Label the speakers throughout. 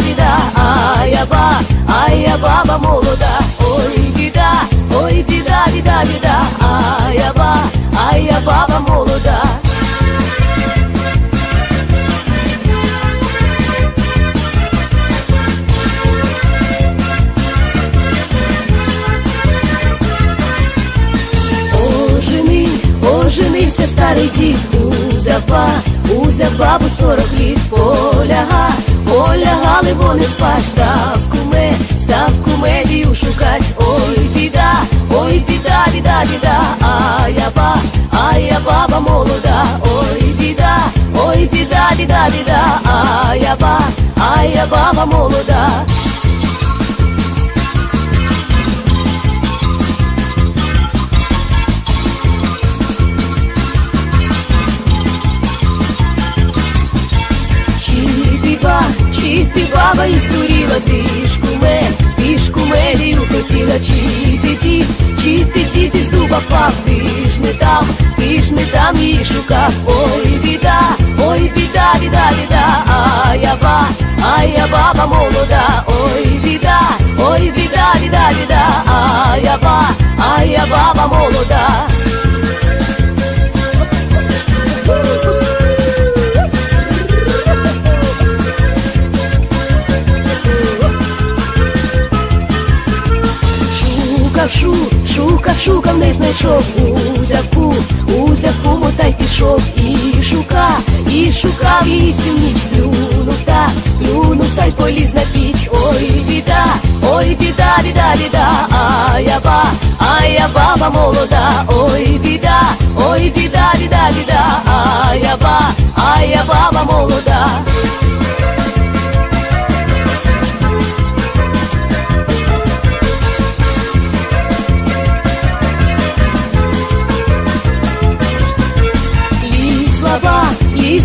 Speaker 1: беда, беда, а я ба, а я баба молода, ой, беда, ой, беда, беда, беда, а я ба, а я баба молода. Женився старий дід, узяв ба, узяв бабу сорок лет поляга. Полягали вони спать, став куме, став кумедію шукать, ой, біда, ой, біда, біда, біда, а я ба, а я баба молода, ой, біда, ой, біда, біда, біда, а я ба, а я баба молода. Чи ти баба і здуріла, ти ж куме, ти хотіла, чи ти дід, чи ти дід із дуба впав, ти ж не там, ти ж не там її шукав, ой, біда, ой, біда, біда, біда, а я ба, а я баба молода, ой, біда, ой, біда, біда, біда, а я ба, а я баба молода. Шукав, шукав, не знайшов. Узяв ку, узяв куму та пішов. І шукав, і шукав її всю ніч Плюнув та, плюнув та й поліз на піч. Ой, біда, ой, біда, біда, біда А я ба, а я баба молода. Ой, біда, ой, біда, біда, біда А я ба, а я баба молода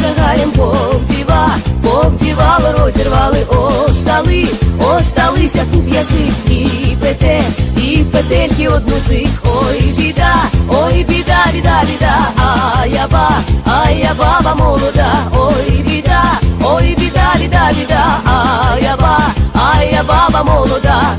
Speaker 1: Загаєм повдіва, повдівало, розірвали, остали, осталися куп язик, і пете, і петельки одну цих, ой, біда, ой, біда, біда, біда, а я ба, а я баба молода, ой, біда, ой, біда, біда, біда, а я ба, а я баба молода.